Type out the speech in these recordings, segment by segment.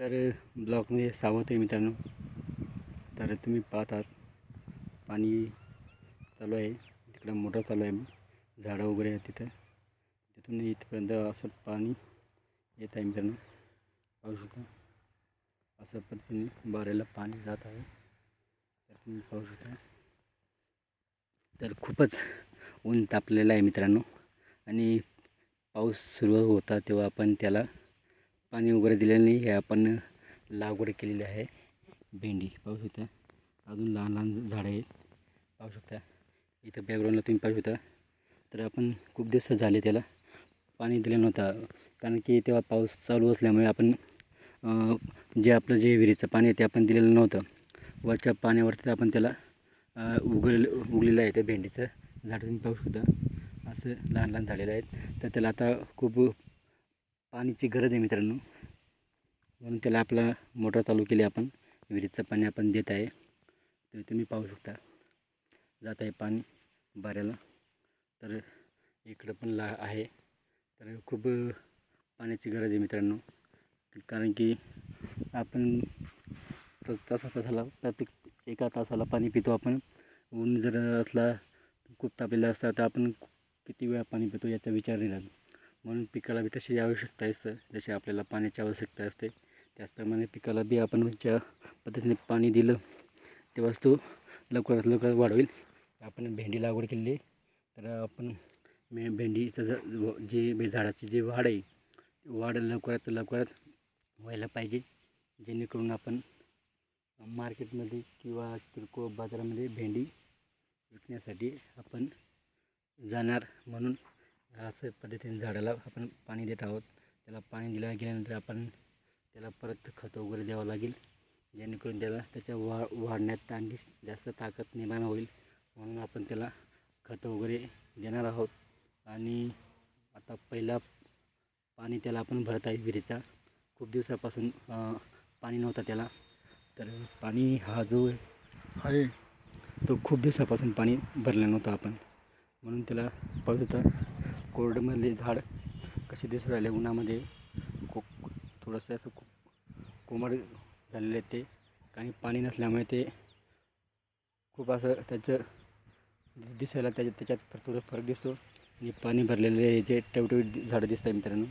तर ब्लॉकमध्ये सावत आहे मित्रांनो. तर तुम्ही पाहतात पाणी चालू आहे. तिकडं मोटर चालू आहे. झाडं वगैरे आहे तिथं. तिथून इथपर्यंत असं पाणी येत आहे मित्रांनो. पाहू शकता. असं पद्धतीने बारेला पाणी जात आहे. तर तुम्ही पाहू शकता. तर खूपच ऊन तापलेलं आहे मित्रांनो. आणि पाऊस सुरू होता तेव्हा आपण त्याला पाणी वगैरे दिलेलं नाही हे आपण लागवड केलेली आहे. भेंडी पाहू शकता. अजून लहान लहान झाडं आहेत. पाहू शकता. इथं बॅकग्राऊंडला तुम्ही पाहू शकता. तर आपण खूप दिवस झाले त्याला पाणी दिलं नव्हतं. कारण की तेव्हा पाऊस चालू असल्यामुळे आपण जे आपलं जे विहिरीचं पाणी आहे ते आपण दिलेलं नव्हतं. वरच्या पाण्यावरती आपण त्याला अं, उगल उगलेलं आहे त्या भेंडीचं. झाड तुम्ही पाहू शकता. असं लहान लहान झालेलं आहेत. तर त्याला आता खूप पाण्याची गरज आहे मित्रांनो. म्हणून त्याला आपला मोटर चालू केली आपण. विहिरीचं पाणी आपण देत आहे. तर तुम्ही पाहू शकता. जात आहे पाणी बाऱ्याला. तर इकडं पण ला आहे. तर खूप पाण्याची गरज आहे मित्रांनो. कारण की आपण तसा तसाला प्रत्येक एका तासाला पाणी पितो आपण. ऊन जर असला खूप तापलेला असता तर आपण किती वेळा पाणी पितो याचा विचार नाही राहतो म्हणून पिकाला बी तशी आवश्यकता असतं. जशी आपल्याला पाण्याची आवश्यकता असते. त्याचप्रमाणे पिकाला बी आपण ज्या पद्धतीने पाणी दिलं तेव्हाच तो लवकरात लवकर वाढवेल. आपण भेंडी लागवड केलेली तर आपण मे भेंडीचं ज- व- जे बे- झाडाची जी वाढ आहे वाढ लवकरात लवकरात व्हायला पाहिजे. जेणेकरून आपण मार्केटमध्ये किंवा किरकोळ बाजारामध्ये भेंडी विकण्यासाठी आपण जाणार म्हणून असं पद्धतीने झाडाला आपण पाणी देत आहोत. त्याला पाणी दिल्या गेल्यानंतर आपण त्याला परत खतं वगैरे द्यावं लागेल. जेणेकरून त्याला त्याच्या वा वाढण्यात आणखी जास्त ताकद निर्माण होईल. म्हणून आपण त्याला खतं वगैरे देणार आहोत. आणि आता पहिला पाणी त्याला आपण भरत आहे विहिरीचा. खूप दिवसापासून पाणी नव्हता त्याला. तर पाणी हा जो आहे तो खूप दिवसापासून पाणी भरला नव्हतं आपण. म्हणून त्याला पळत होता कोरडमधले झाड कसे दिसून राहिले उन्हामध्ये? को थोडंसं असं कोमट झालेले आहे ते. काही पाणी नसल्यामुळे ते खूप असं त्याचं दिसायला त्याच्यात त्याच्यात थोडं फरक दिसतो. आणि पाणी भरलेले जे टवटवीत झाडं दिसत आहे मित्रांनो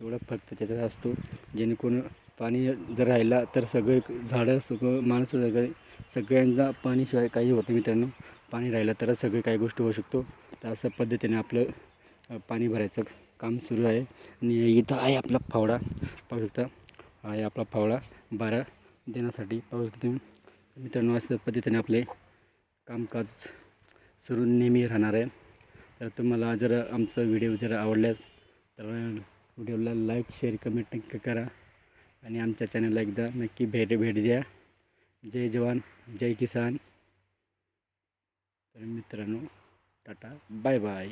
एवढा फरक त्याच्यात असतो. जेणेकरून पाणी जर राहिला तर सगळे झाडं सगळं माणूस सगळे सगळ्यांना पाणीशिवाय काही होतं मित्रांनो. पाणी राहिलं तरच सगळे काही गोष्टी होऊ शकतो. तर अशा पद्धतीने आपलं पाणी भरायचं काम सुरू आहे. आणि इथं आहे आपला फावडा. पाहू शकता आहे आपला फावडा. बारा देण्यासाठी पाहू शकता तुम्ही. मित्रांनो अशा पद्धतीने आपले कामकाज सुरू नेहमी राहणार आहे. तर तुम्हाला जर आमचा व्हिडिओ जर आवडल्यास तर व्हिडिओला लाईक शेअर कमेंट नक्की करा. आणि आमच्या चॅनलला एकदा नक्की भेट भेट द्या. जय जवान जय किसान. तर मित्रांनो टाटा बाय बाय.